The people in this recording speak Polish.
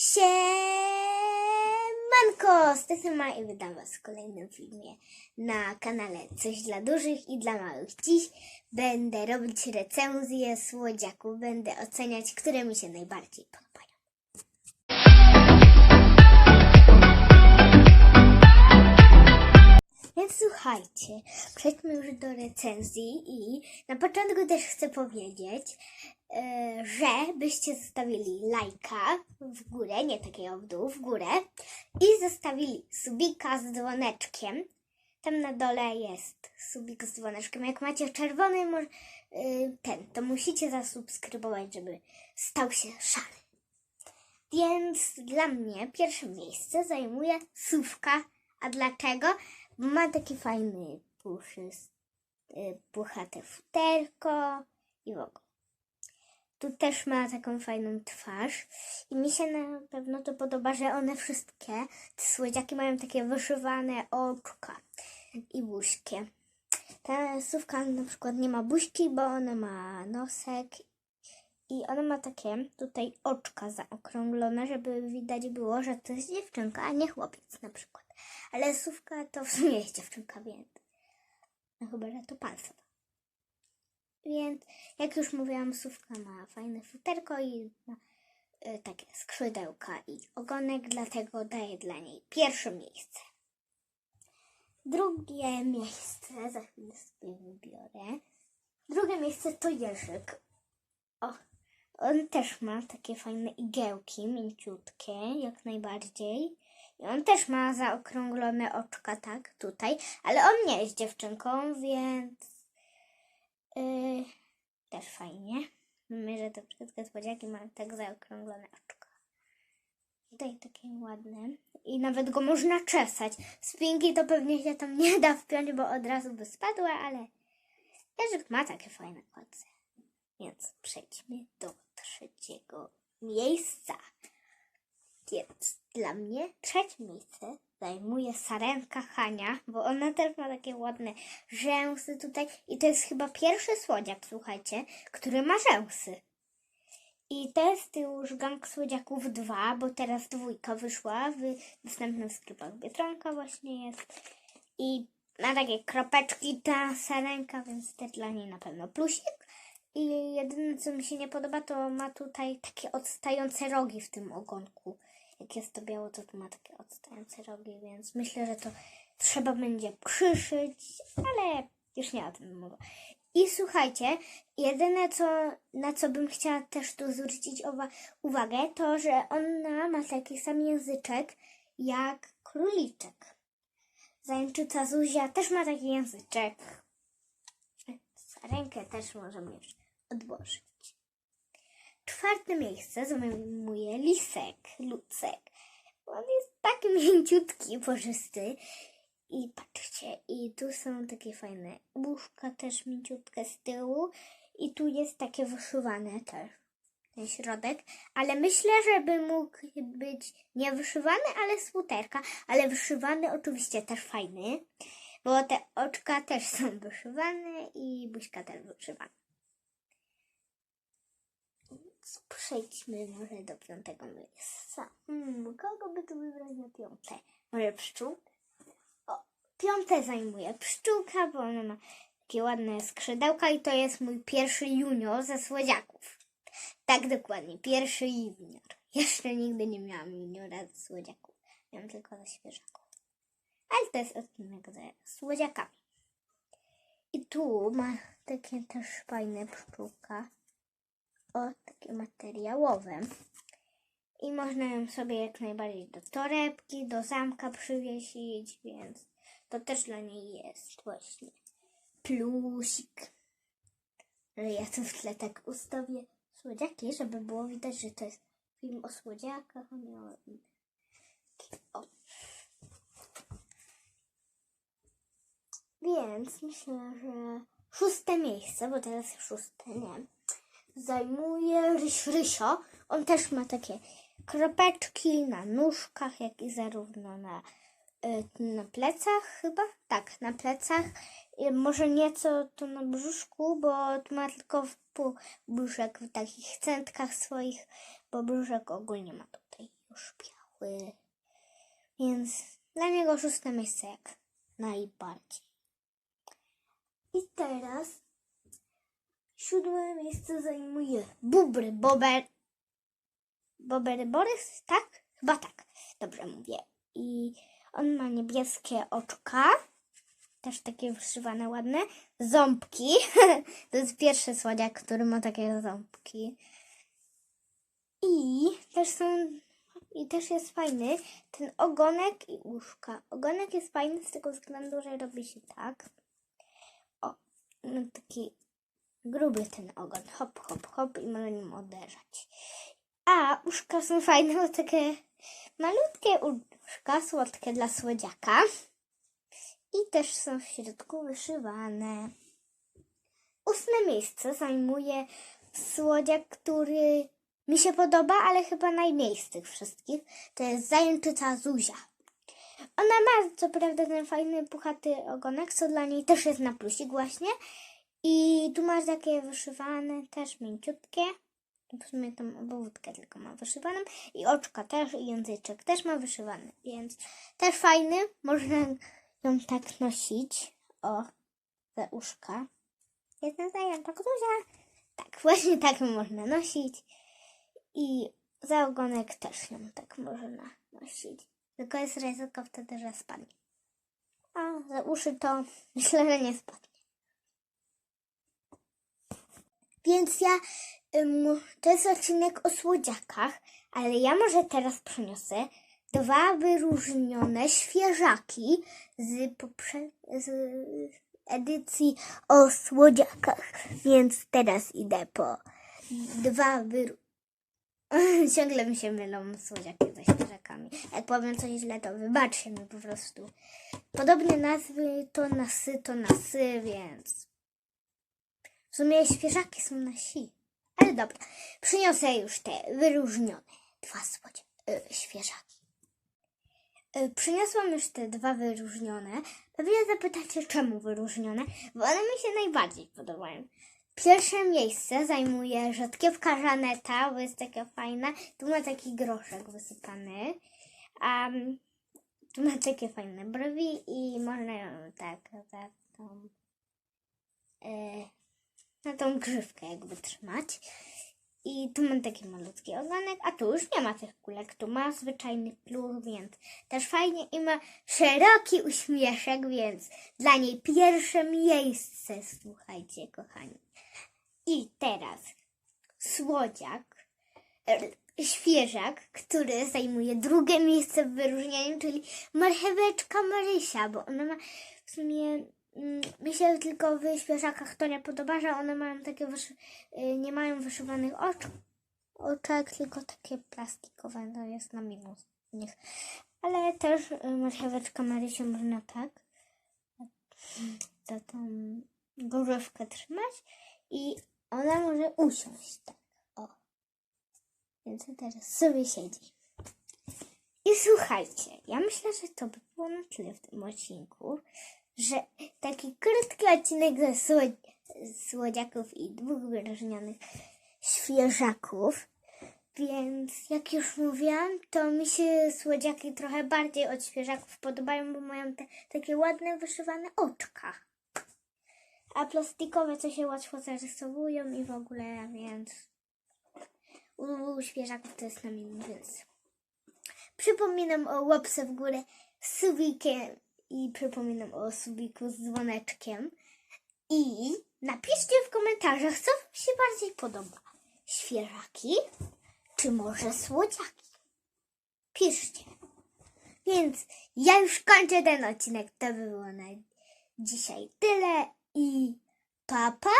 Siemanko, Stefan i witam Was w kolejnym filmie na kanale Coś dla dużych i dla małych. Dziś będę robić recenzję słodziaków, będę oceniać, które mi się najbardziej podobają. Więc słuchajcie, przejdźmy już do recenzji i na początku też chcę powiedzieć, że byście zostawili lajka w górę, nie takiego w dół, w górę i zostawili subika z dzwoneczkiem. Tam na dole jest subik z dzwoneczkiem. Jak macie czerwony y, ten, to musicie zasubskrybować, żeby stał się szary. Więc dla mnie pierwsze miejsce zajmuje sówka. A dlaczego? Bo ma taki fajny puszysty, puchate futerko i w ogóle. Tu też ma taką fajną twarz i mi się na pewno to podoba, że one wszystkie, te słodziaki mają takie wyszywane oczka i buźkie. Ta sówka na przykład nie ma buźki, bo ona ma nosek i ona ma takie tutaj oczka zaokrąglone, żeby widać było, że to jest dziewczynka, a nie chłopiec na przykład. Ale sówka to w sumie jest dziewczynka, więc no chyba, że to palca. Więc jak już mówiłam, sówka ma fajne futerko i ma y, takie skrzydełka i ogonek, dlatego daję dla niej pierwsze miejsce. Drugie miejsce, za chwilę sobie wybiorę. Drugie miejsce to Jerzyk. O, on też ma takie fajne igiełki, mięciutkie, jak najbardziej. I on też ma zaokrąglone oczka, tak, tutaj. Ale on nie jest dziewczynką, więc yy, też fajnie. Myślę, że te wszystkie słodziaki mają tak zaokrąglone oczka. Tutaj takie ładne. I nawet go można czesać. Spinki to pewnie się tam nie da wpiąć, bo od razu by spadła, ale Jerzyk ma takie fajne koce. Więc przejdźmy do trzeciego miejsca. Więc dla mnie trzecie miejsce zajmuje sarenka Hania, bo ona też ma takie ładne rzęsy tutaj. I to jest chyba pierwszy słodziak, słuchajcie, który ma rzęsy. I to jest już gang słodziaków 2, bo teraz dwójka wyszła w następnym sklepach Biedronka właśnie jest. I ma takie kropeczki ta sarenka, więc też dla niej na pewno plusik. I jedyne co mi się nie podoba, to ma tutaj takie odstające rogi w tym ogonku. Jak jest to biało, to ma takie odstające rogi, więc myślę, że to trzeba będzie przyszyć, ale już nie o tym mowa. I słuchajcie, jedyne co, na co bym chciała też tu zwrócić uwa- uwagę, to że ona ma taki sam języczek jak króliczek. Zajęczyca Zuzia też ma taki języczek. Rękę też możemy już odłożyć. Czwarte miejsce zajmuje lisek, lucek. On jest taki mięciutki, puszysty. I patrzcie, i tu są takie fajne łóżka też mięciutkie z tyłu. I tu jest takie wyszywane też, ten środek. Ale myślę, żeby mógł być nie wyszywany, ale z futerka. Ale wyszywany oczywiście też fajny, bo te oczka też są wyszywane i buźka też wyszywana. Więc Przejdźmy może do piątego miejsca. Hmm, kogo by tu wybrać na piąte? Może pszczółkę? O, piąte zajmuje pszczółka, bo ona ma takie ładne skrzydełka i to jest mój pierwszy junior ze słodziaków. Tak dokładnie, pierwszy junior. Jeszcze nigdy nie miałam juniora ze słodziaków. Miałam tylko ze świeżaków. Ale to jest odcinek ze słodziakami. I tu ma takie też fajne pszczółka. O, takie materiałowe. I można ją sobie jak najbardziej do torebki, do zamka przywiesić, więc to też dla niej jest właśnie plusik. Ale ja tu w tle tak ustawię słodziaki, żeby było widać, że to jest film o słodziakach, a. O. Więc myślę, że szóste miejsce, bo teraz szóste, nie, zajmuje Ryś Rysio. On też ma takie kropeczki na nóżkach, jak i zarówno na, y, na plecach chyba. Tak, na plecach. Y, Może nieco to na brzuszku, bo ma tylko w pół brzuszek w takich centkach swoich, bo brzuszek ogólnie ma tutaj już biały. Więc dla niego szóste miejsce jak najbardziej. I teraz siódme miejsce zajmuje Bubry Bober. Bobery Borys, tak? Chyba tak. Dobrze mówię. I on ma niebieskie oczka. Też takie wyszywane ładne. Ząbki. to jest pierwszy słodziak, który ma takie ząbki. I też są. I też jest fajny ten ogonek i uszka. Ogonek jest fajny z tego względu, że robi się tak. O, no taki gruby ten ogon. Hop, hop, hop i może nim uderzać. A uszka są fajne, bo takie malutkie uszka, słodkie dla słodziaka. I też są w środku wyszywane. Ósme miejsce zajmuje słodziak, który mi się podoba, ale chyba najmniej z tych wszystkich. To jest zajęczyca Zuzia. Ona ma co prawda ten fajny, puchaty ogonek, co dla niej też jest na plusik właśnie. I tu masz takie wyszywane, też mięciutkie. W sumie tą obwódkę tylko ma wyszywaną. I oczka też, i języczek też ma wyszywany. Więc też fajny. Można ją tak nosić. O, te uszka. Jestem zajęta Zuzia. Tak, właśnie tak można nosić. I za ogonek też ją tak można nosić. Tylko jest ryzyko wtedy, że spadnie. A za uszy to myślę, że nie spadnie. Więc ja, to jest odcinek o słodziakach, ale ja może teraz przyniosę dwa wyróżnione świeżaki z, poprze- z edycji o słodziakach. Więc teraz idę po dwa wyróżnione. Ciągle mi się mylą słodziaki ze świeżakami. Jak powiem coś źle, to wybaczcie mi po prostu. Podobne nazwy to na sy, to na sy, więc... Sumie świeżaki są na si. Ale dobra, przyniosę już te wyróżnione dwa słodzie, y, świeżaki. Y, przyniosłam już te dwa wyróżnione. Pewnie zapytacie, czemu wyróżnione, bo one mi się najbardziej podobają. Pierwsze miejsce zajmuje rzodkiewka Żaneta, bo jest taka fajna. Tu ma taki groszek wysypany. A tu ma takie fajne brwi i można ją tak za tą, e, na tą grzywkę jakby trzymać. I tu mam taki malutki ogonek, a tu już nie ma tych kulek, tu ma zwyczajny klucz, więc też fajnie i ma szeroki uśmieszek, więc dla niej pierwsze miejsce, słuchajcie kochani. I teraz słodziak, e, świeżak, który zajmuje drugie miejsce w wyróżnieniu, czyli marcheweczka Marysia, bo ona ma w sumie, mi się tylko w świeżakach to nie podoba, że one mają takie, y, nie mają wyszywanych ocz, oczek, tylko takie plastikowe, to jest na minus nich. Ale też y, marcheweczka Marysia można tak za tą gorzówkę trzymać i ona może usiąść tak. O. Więc teraz sobie siedzi. I słuchajcie, ja myślę, że to by było na tyle w tym odcinku, że taki krótki odcinek ze słodzi słodziaków i dwóch wyróżnionych świeżaków. Więc jak już mówiłam, to mi się słodziaki trochę bardziej od świeżaków podobają, bo mają te takie ładne, wyszywane oczka. A plastikowe co się łatwo zarysowują i w ogóle, więc u, świeżaków to jest na minus, przypominam o łapce w górę z subikiem i przypominam o subiku z dzwoneczkiem. I napiszcie w komentarzach, co wam się bardziej podoba. Świeżaki czy może słodziaki? Piszcie. Więc ja już kończę ten odcinek. To by było na dzisiaj tyle i pa pa!